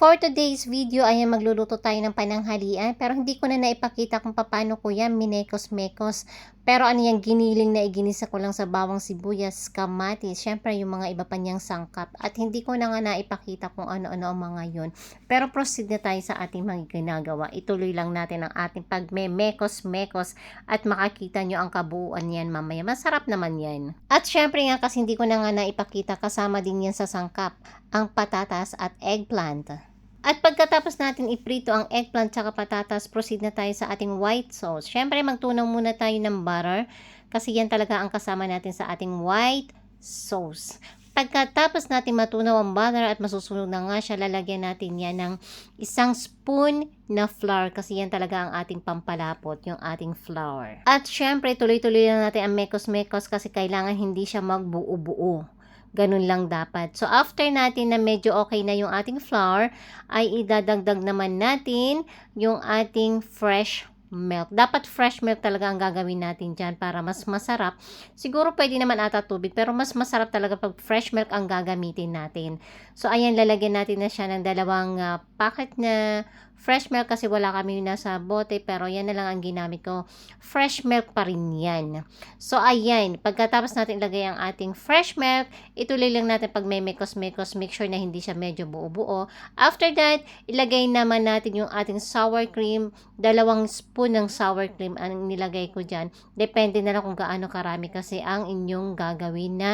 For today's video ay magluluto tayo ng pananghalian pero hindi ko na naipakita kung paano ko yan minekos-mekos. Pero ano yan giniling na iginisa ko lang sa bawang sibuyas, kamatis, syempre yung mga iba pa niyang sangkap. At hindi ko na nga naipakita kung ano-ano ang mga yun. Pero proceed na tayo sa ating mga ginagawa. Ituloy lang natin ang ating pagme-mekos-mekos at makakita nyo ang kabuuan yan mamaya. Masarap naman yan. At syempre nga kasi hindi ko na nga naipakita kasama din yan sa sangkap ang patatas at eggplant. At pagkatapos natin iprito ang eggplant tsaka patatas, proceed na tayo sa ating white sauce. Siyempre, magtunaw muna tayo ng butter kasi yan talaga ang kasama natin sa ating white sauce. Pagkatapos natin matunaw ang butter at masusunog na nga siya, lalagyan natin yan ng isang spoon na flour kasi yan talaga ang ating pampalapot, yung ating flour. At syempre, tuloy-tuloy lang natin ang mekos-mekos kasi kailangan hindi siya magbuo-buo. Ganun lang dapat. So, after natin na medyo okay na yung ating flour, ay idadagdag naman natin yung ating fresh milk. Dapat fresh milk talaga ang gagawin natin dyan para mas masarap. Siguro pwede naman ata tubig, pero mas masarap talaga pag fresh milk ang gagamitin natin. So, ayan, lalagyan natin na siya ng dalawang uh, packet na fresh milk kasi wala kami nasa bote, pero yan na lang ang ginamit ko. Fresh milk pa rin yan. So, ayan, pagkatapos natin ilagay ang ating fresh milk, ituloy lang natin pag may mekos-mekos, make sure na hindi siya medyo buo-buo. After that, ilagay naman natin yung ating sour cream, dalawang spoon ng sour cream ang nilagay ko dyan. Depende na lang kung gaano karami kasi ang inyong gagawin na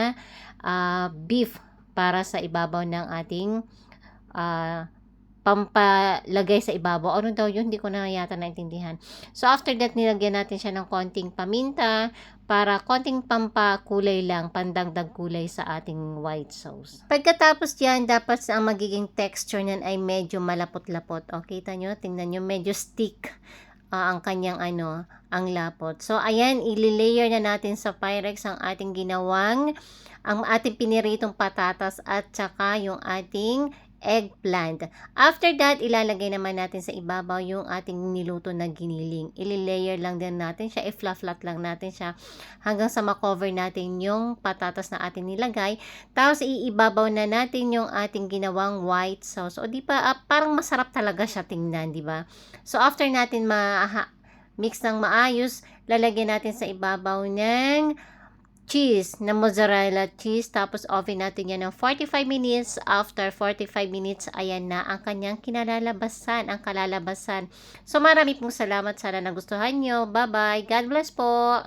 uh, beef para sa ibabaw ng ating uh, pampalagay sa ibabaw. Ano daw yun? Hindi ko na yata naintindihan. So, after that, nilagyan natin siya ng konting paminta para konting pampakulay lang, pandagdag kulay sa ating white sauce. Pagkatapos yan, dapat ang magiging texture niyan ay medyo malapot-lapot. O, kita nyo? Tingnan nyo, medyo stick uh, ang kanyang ano, ang lapot. So, ayan, ililayer na natin sa Pyrex ang ating ginawang, ang ating piniritong patatas at saka yung ating eggplant. After that, ilalagay naman natin sa ibabaw yung ating niluto na giniling. Ililayer lang din natin siya, i-flat-flat lang natin siya hanggang sa makover natin yung patatas na ating nilagay. Tapos, iibabaw na natin yung ating ginawang white sauce. O di ba, uh, parang masarap talaga siya tingnan, di ba? So, after natin ma mix ng maayos, lalagyan natin sa ibabaw ng cheese na mozzarella cheese. Tapos oven natin yan ng 45 minutes. After 45 minutes, ayan na ang kanyang kinalalabasan, ang kalalabasan. So marami pong salamat. Sana nagustuhan nyo. Bye-bye. God bless po.